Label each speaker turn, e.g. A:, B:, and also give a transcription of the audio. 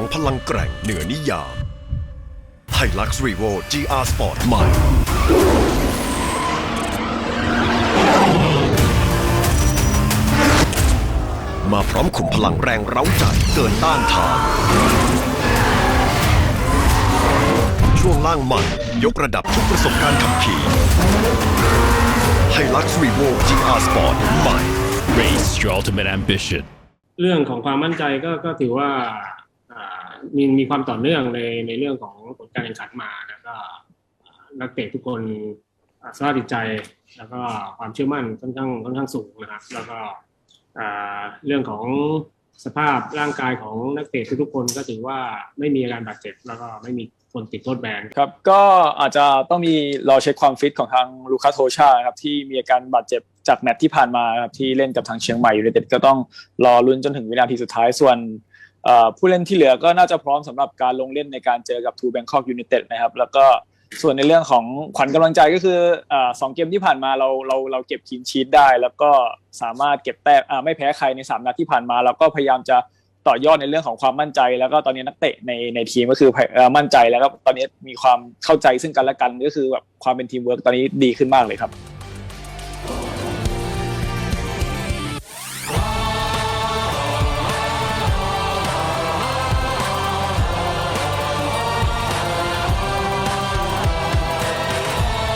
A: ของพลังแกร่งเหนือนิยามไฮลักซ์รีโว GR Sport ใหม่ มาพร้อมขุมพลังแรงเร้าใจเกินต้านทาน ช่วงล่างใหม่ ยกระดับทุกประสบการณ์ขับขี่ไฮลักซ์รีโว GR Sport ใหม่
B: Race your ultimate ambition.
C: เรื่องของความมั่นใจก็ก็ถือว่าอ่า มีมีความต่อเนื่องในในเรื่องของผลการแข่งขันมาแล้วก็นักเตะทุกคนอ่าสภาพจิตใจ แล้วก็ความเชื่อมั่นค่อนข้างค่อนข้างสูงนะครับ แล้วก็เรื่องของสภาพร่างกายของนักเตะทุกๆคนก็ถือว่าไม่มีอาการบาดเจ็บ แล้วก็ไม่มีคนติดโทษแบน
D: ครับ ก็อาจจะต้องมีรอเช็คความฟิตของทางลูคาโทชาครับที่มีอาการบาดเจ็บจากแมตช์ที่ผ่านมาครับที่เล่นกับทางเชียงใหม่ยูไนเต็ดก็ต้องรอลุ้นจนถึงวินาทีสุดท้ายส่วน ผู้เล่นที่เหลือก็น่าจะพร้อมสำหรับการลงเล่นในการเจอกับทูแบงคอกยูไนเต็ดนะครับ แล้วก็ส่วนในเรื่องของขวัญกำลังใจก็คืออสองเกมที่ผ่านมาเราเราเราเก็บคีนชีตได้ แล้วก็สามารถเก็บแต้มไม่แพ้ใครในสามนัดที่ผ่านมาเราก็พยายามจะต่อยอดในเรื่องของความมั่นใจ แล้วก็ตอนนี้นักเตะในในทีมก็คือเอ่อมั่นใจแล้วก็ตอนนี้มีความเข้าใจซึ่งกันและกันก็คือแบบความเป็นทีมเวิร์กตอนนี้ดีขึ้นมากเลยครับ